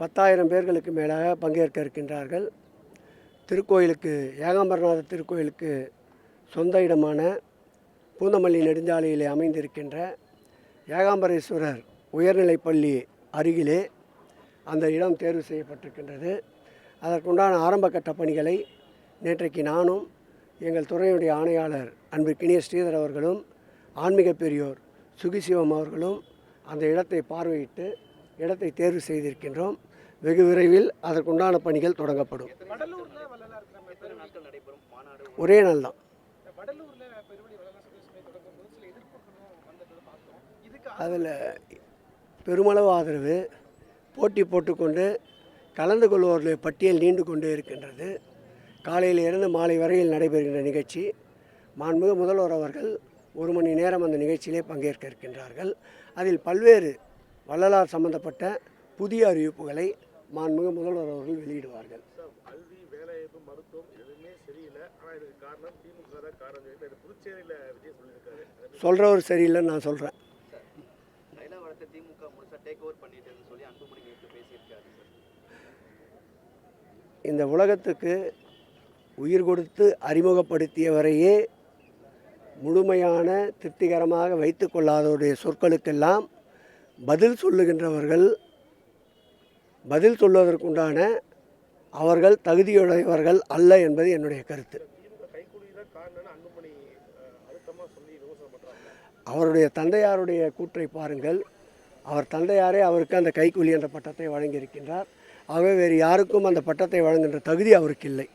பத்தாயிரம் பேர்களுக்கு மேலாக பங்கேற்க இருக்கின்றார்கள். திருக்கோயிலுக்கு ஏகாம்பரநாத திருக்கோயிலுக்கு சொந்த இடமான பூந்தமல்லி நெடுஞ்சாலையிலே அமைந்திருக்கின்ற ஏகாம்பரேஸ்வரர் உயர்நிலைப்பள்ளி அருகிலே அந்த இடம் தேர்வு செய்யப்பட்டிருக்கின்றது. அதற்குண்டான ஆரம்ப கட்ட பணிகளை நேற்றைக்கு நானும் எங்கள் துறையுடைய ஆணையாளர் அன்பிற்கினிய ஸ்ரீதர் அவர்களும் ஆன்மீக பெரியோர் சுகிசிவம் அவர்களும் அந்த இடத்தை பார்வையிட்டு இடத்தை தேர்வு செய்திருக்கின்றோம். வெகு விரைவில் அதற்குண்டான பணிகள் தொடங்கப்படும். ஒரே நாள் தான் அதில் பெருமளவு ஆதரவு போட்டி போட்டுக்கொண்டு கலந்து கொள்வோர்களுடைய பட்டியல் நீண்டு கொண்டே இருக்கின்றது. காலையில் இருந்து மாலை வரையில் நடைபெறுகின்ற நிகழ்ச்சி. மாண்புமிகு முதல்வர் அவர்கள் ஒரு மணி நேரம் அந்த நிகழ்ச்சியிலே பங்கேற்க இருக்கின்றார்கள். அதில் பல்வேறு வள்ளலார் சம்பந்தப்பட்ட புதிய அறிவிப்புகளை மாண்புமிகு முதல்வர் அவர்கள் வெளியிடுவார்கள். சொல்கிறவர் சரியில்லைன்னு நான் சொல்கிறேன் தைலவரத்தை திமுக முழுசா டேக் ஓவர் பண்ணிட்டுன்னு சொல்லி அன்புமணி நேற்று பேசியிருக்காரு இந்த உலகத்துக்கு உயிர் கொடுத்து அறிமுகப்படுத்தியவரையே முழுமையான திருப்திகரமாக வைத்து கொள்ளாதவருடைய சொற்களுக்கெல்லாம் பதில் சொல்லுகின்றவர்கள் பதில் சொல்வதற்குண்டான அவர்கள் தகுதியுடையவர்கள் அல்ல என்பது என்னுடைய கருத்து. அவருடைய தந்தையாருடைய கூற்றை பாருங்கள். அவர் தந்தையாரே அவருக்கு அந்த கைக்கூலி என்ற பட்டத்தை வழங்கியிருக்கின்றார். ஆகவே வேறு யாருக்கும் அந்த பட்டத்தை வழங்குகின்ற தகுதி அவருக்கு இல்லை